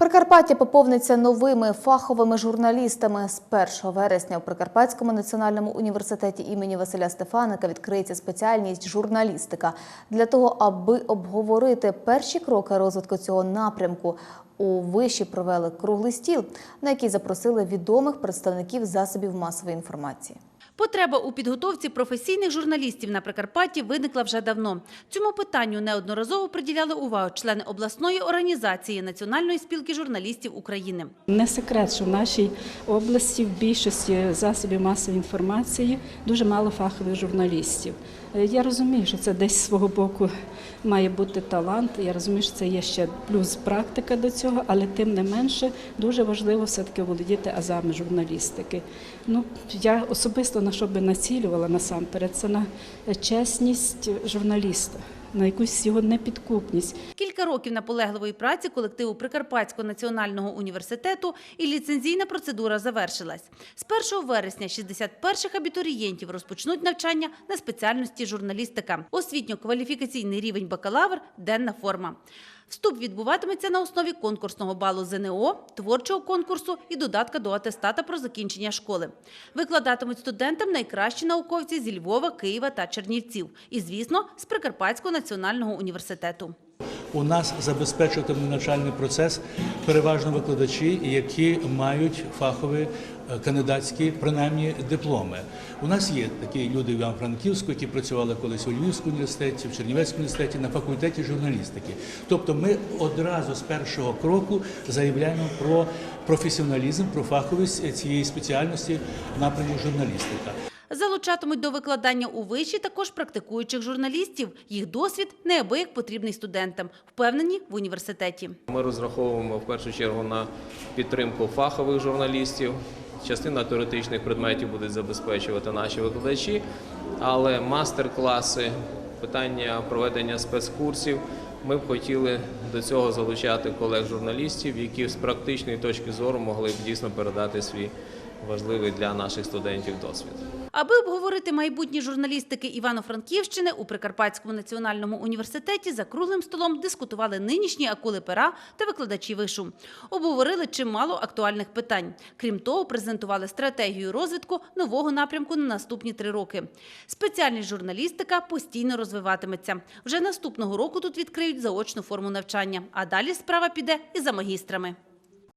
Прикарпаття поповниться новими фаховими журналістами. З 1 вересня у Прикарпатському національному університеті імені Василя Стефаника відкриється спеціальність журналістика. Для того, аби обговорити перші кроки розвитку цього напрямку, у виші провели круглий стіл, на який запросили відомих представників засобів масової інформації. Потреба у підготовці професійних журналістів на Прикарпатті виникла вже давно. Цьому питанню неодноразово приділяли увагу члени обласної організації Національної спілки журналістів України. Не секрет, що в нашій області в більшості засобів масової інформації дуже мало фахових журналістів. Е, Я розумію, що це десь з свого боку має бути талант. Я розумію, що це є ще плюс практика до цього, але тим не менше дуже важливо все-таки володіти азами журналістики. Ну, я особисто на що би націлювала насамперед, це на чесність журналіста, на якусь його непідкупність. Кілька років наполегливої праці колективу Прикарпатського національного університету і ліцензійна процедура завершилась. З 1 вересня 61-х абітурієнтів розпочнуть навчання на спеціальності журналістика. Освітньо-кваліфікаційний рівень бакалавр – денна форма. Вступ відбуватиметься на основі конкурсного балу ЗНО, творчого конкурсу і додатка до атестата про закінчення школи. Викладатимуть студентам найкращі науковці зі Львова, Києва та Чернівців. І, звісно, з Прикарпатського національного університету. У нас забезпечуватиме навчальний процес переважно викладачі, які мають фахові е, кандидатські принаймні дипломи. У нас є такі люди в Івано-Франківську, які працювали колись у Львівському університеті, в Чернівецькому університеті на факультеті журналістики. Тобто, ми одразу з першого кроку заявляємо про професіоналізм, про фаховість цієї спеціальності напряму журналістика. Залучатимуть до викладання у виші також практикуючих журналістів. Їх досвід неабияк потрібний студентам, впевнені в університеті. Ми розраховуємо в першу чергу на підтримку фахових журналістів. Частина теоретичних предметів будуть забезпечувати наші викладачі, але мастер-класи, питання проведення спецкурсів. Ми б хотіли до цього залучати колег-журналістів, які з практичної точки зору могли б дійсно передати свій важливий для наших студентів досвід. Аби обговорити майбутні журналістики Івано-Франківщини у Прикарпатському національному університеті за круглим столом дискутували нинішні акули пера та викладачі вишу. Обговорили чимало актуальних питань. Крім того, презентували стратегію розвитку нового напрямку на наступні три роки. Спеціальність журналістика постійно розвиватиметься. Вже наступного року тут відкриють заочну форму навчання, а далі справа піде і за магістрами.